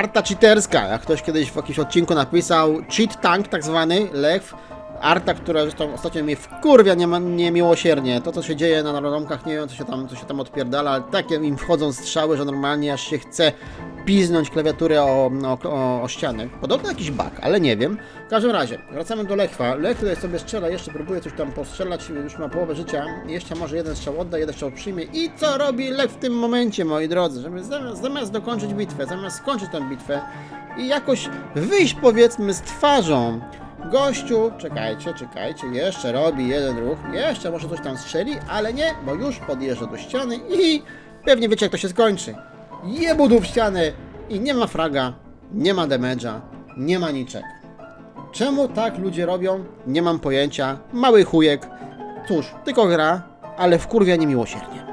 Arta cheaterska, jak ktoś kiedyś w jakimś odcinku napisał, cheat tank tak zwany, Lech, Arta, która zresztą ostatnio mnie wkurwia nie, niemiłosiernie. To, co się dzieje na narodowkach, nie wiem, co się tam, co się tam odpierdala, ale takie im wchodzą strzały, że normalnie aż się chce piznąć klawiaturę o, o, o, ścianę. Podobno jakiś bug, ale nie wiem. W każdym razie, wracamy do Lechwa. Lech tutaj sobie strzela, jeszcze próbuje coś tam postrzelać, już ma połowę życia. Jeszcze może jeden strzał odda, jeden strzał przyjmie. I co robi Lech w tym momencie, moi drodzy? Żeby zamiast, zamiast dokończyć bitwę, zamiast skończyć tę bitwę i jakoś wyjść, powiedzmy, z twarzą Gościu, czekajcie, czekajcie, jeszcze robi jeden ruch, jeszcze może coś tam strzeli, ale nie, bo już podjeżdża do ściany i pewnie wiecie jak to się skończy. Jebudu w ścianę i nie ma fraga, nie ma damage'a, nie ma niczego. Czemu tak ludzie robią? Nie mam pojęcia. Mały chujek. Cóż, tylko gra, ale wkurwia niemiłosiernie.